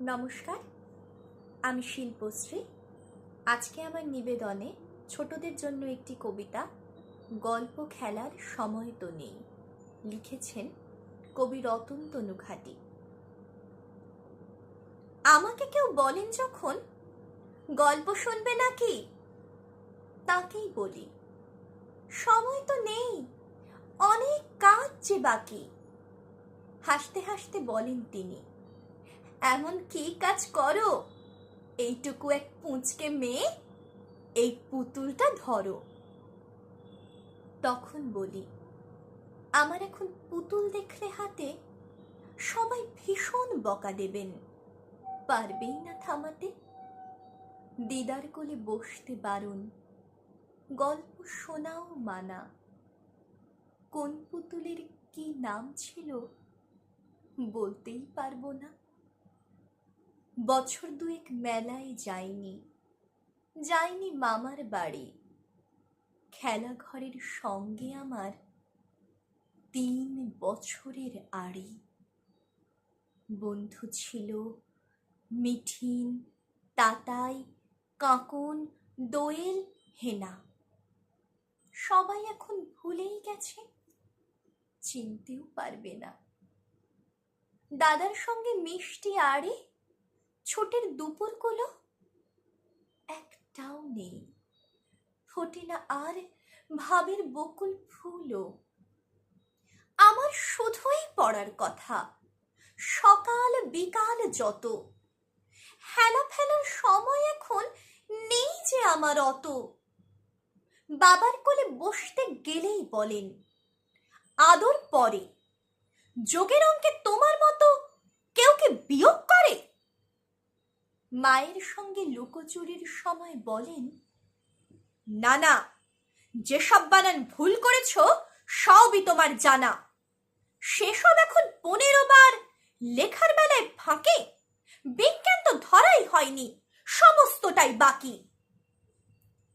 নমস্কার, আমি শিল্পশ্রী। আজকে আমার নিবেদনে ছোটদের জন্য একটি কবিতা, গল্প খেলার সময় তো নেই, লিখেছেন কবি রতন তনু ঘাটি আমাকে কেউ বলেন যখন, গল্প শুনবে নাকি? তাকেই বলি, সময় তো নেই, অনেক কাজ যে বাকি। হাসতে হাসতে বলেন তিনি এমন কি কাজ করো? এইটুকু এক পুঁচকে মেয়ে, এই পুতুলটা ধরো। তখন বলি, আমার এখন পুতুল দেখলে হাতে সবাই ভীষণ বকা দেবেন। পারবেই না থামাতে। দিদার কোলে বসতে বারণ, গল্প শোনাও মানা। কোন পুতুলের কি নাম ছিল বলতেই পারব না। বছর দুয়েক মেলায় যাইনি যাইনি মামার বাড়ি। খেলা ঘরের সঙ্গে আমার তিন বছরের আড়ি। বন্ধু ছিল মিঠিন, তাতাই, কাঁকন, দোয়েল, হেনা। সবাই এখন ভুলেই গেছে, চিনতেও পারবে না। দাদার সঙ্গে মিষ্টি আড়ে ছোটের দুপুরগুলো? একটাও নেই। ফোটে না আর ভাবের বকুল ফুলও। আমার শুধুই পড়ার কথা। সকাল বিকাল যত। হেলা ফেলার সময় এখন নেই যে আমার অত। বাবার কোলে বসতে গেলেই বলেন, আদর পরে। যোগের অঙ্কে তোমার মতো কেউ কি বিয়োগ মায়ের সঙ্গে লুকোচুরির সময় বলেন না না যেসব বানান ভুল করেছ, সবই তোমার জানা। সেসব এখন পনেরো বার লেখার বেলায় ফাঁকে। বিজ্ঞান তো ধরাই হয়নি, সমস্তটাই বাকি।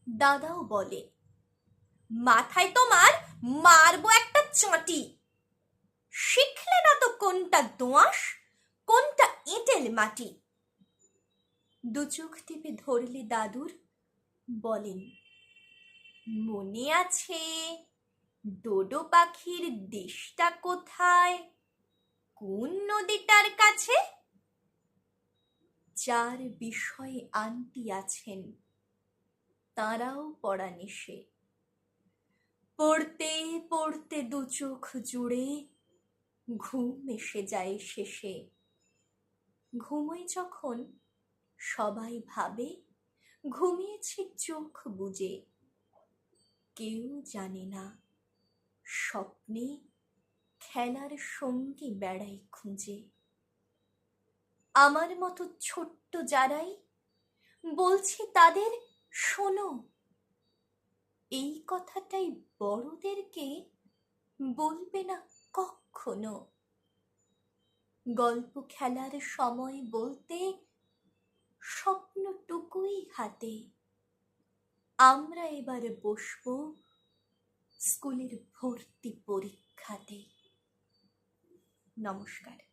দাদাও বলে, মাথায় তোমার মারবো একটা চাঁটি। শিখলে না তো কোনটা দোঁয়াশ, কোনটা এঁটেল মাটি? দু চোখ টিপে ধরলে দাদুর, বলেন, মনে আছে ডোডো পাখির দেশটা কোথায়? কোন নদীটার কাছে? যার বিষয়ে আন্টি আছেন, তারাও পড়া নিষে পড়তে পড়তে দু চোখ জুড়ে ঘুম এসে যায় শেষে। ঘুমোই যখন সবাই ভাবে, ঘুমিয়েছি চোখ বুজে। কেউ জানে না, স্বপ্নে খেলার সঙ্গী বেড়াই খুঁজে। আমার মতো ছোট্ট যারাই বলছি তাদের, শোনো। এই কথাটাই বড়দেরকে বলবে না কখনো। গল্প খেলার সময় বলতে স্বপ্নটুকুই হাতে। আমরা এবারে বসব স্কুলের ভর্তি পরীক্ষাতে। নমস্কার।